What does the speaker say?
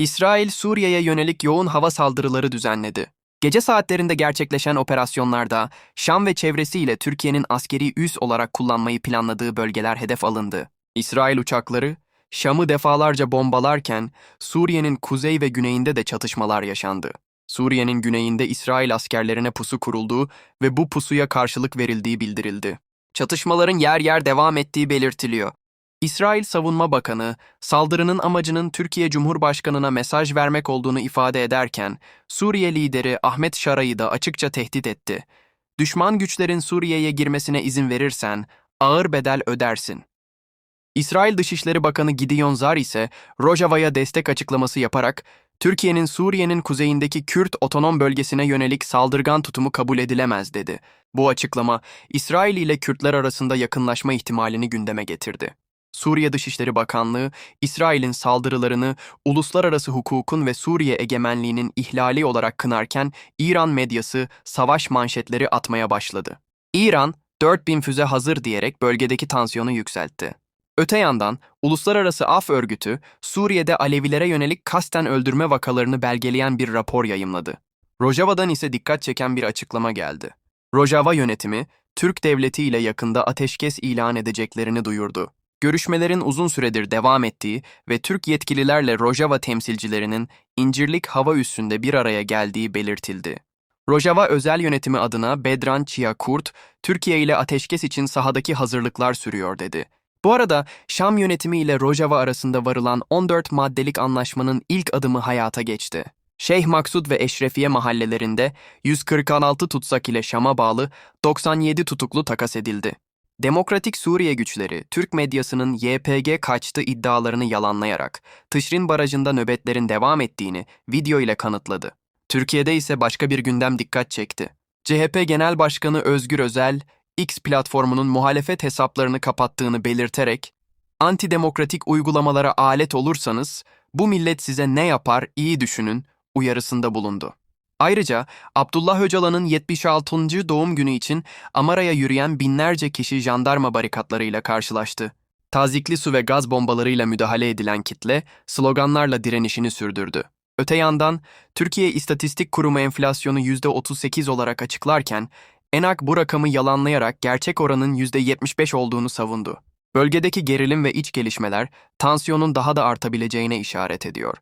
İsrail, Suriye'ye yönelik yoğun hava saldırıları düzenledi. Gece saatlerinde gerçekleşen operasyonlarda Şam ve çevresiyle Türkiye'nin askeri üs olarak kullanmayı planladığı bölgeler hedef alındı. İsrail uçakları Şam'ı defalarca bombalarken Suriye'nin kuzey ve güneyinde de çatışmalar yaşandı. Suriye'nin güneyinde İsrail askerlerine pusu kurulduğu ve bu pusuya karşılık verildiği bildirildi. Çatışmaların yer yer devam ettiği belirtiliyor. İsrail Savunma Bakanı, saldırının amacının Türkiye Cumhurbaşkanı'na mesaj vermek olduğunu ifade ederken, Suriye lideri Ahmet Şara'yı da açıkça tehdit etti. Düşman güçlerin Suriye'ye girmesine izin verirsen, ağır bedel ödersin. İsrail Dışişleri Bakanı Gideon Zar ise Rojava'ya destek açıklaması yaparak, Türkiye'nin Suriye'nin kuzeyindeki Kürt otonom bölgesine yönelik saldırgan tutumu kabul edilemez dedi. Bu açıklama, İsrail ile Kürtler arasında yakınlaşma ihtimalini gündeme getirdi. Suriye Dışişleri Bakanlığı, İsrail'in saldırılarını uluslararası hukukun ve Suriye egemenliğinin ihlali olarak kınarken İran medyası savaş manşetleri atmaya başladı. İran, 4000 füze hazır diyerek bölgedeki tansiyonu yükseltti. Öte yandan Uluslararası Af Örgütü, Suriye'de Alevilere yönelik kasten öldürme vakalarını belgeleyen bir rapor yayımladı. Rojava'dan ise dikkat çeken bir açıklama geldi. Rojava yönetimi, Türk devleti ile yakında ateşkes ilan edeceklerini duyurdu. Görüşmelerin uzun süredir devam ettiği ve Türk yetkililerle Rojava temsilcilerinin İncirlik hava üssünde bir araya geldiği belirtildi. Rojava özel yönetimi adına Bedran Çiyakurt, Türkiye ile ateşkes için sahadaki hazırlıklar sürüyor dedi. Bu arada Şam yönetimi ile Rojava arasında varılan 14 maddelik anlaşmanın ilk adımı hayata geçti. Şeyh Maksud ve Eşrefiye mahallelerinde 146 tutsak ile Şam'a bağlı 97 tutuklu takas edildi. Demokratik Suriye güçleri, Türk medyasının YPG kaçtı iddialarını yalanlayarak, Tışrin Barajı'nda nöbetlerin devam ettiğini video ile kanıtladı. Türkiye'de ise başka bir gündem dikkat çekti. CHP Genel Başkanı Özgür Özel, X platformunun muhalefet hesaplarını kapattığını belirterek, antidemokratik uygulamalara alet olursanız, bu millet size ne yapar iyi düşünün uyarısında bulundu. Ayrıca Abdullah Öcalan'ın 76. doğum günü için Amara'ya yürüyen binlerce kişi jandarma barikatlarıyla karşılaştı. Tazikli su ve gaz bombalarıyla müdahale edilen kitle sloganlarla direnişini sürdürdü. Öte yandan Türkiye İstatistik Kurumu enflasyonu %38 olarak açıklarken ENAK bu rakamı yalanlayarak gerçek oranın %75 olduğunu savundu. Bölgedeki gerilim ve iç gelişmeler tansiyonun daha da artabileceğine işaret ediyor.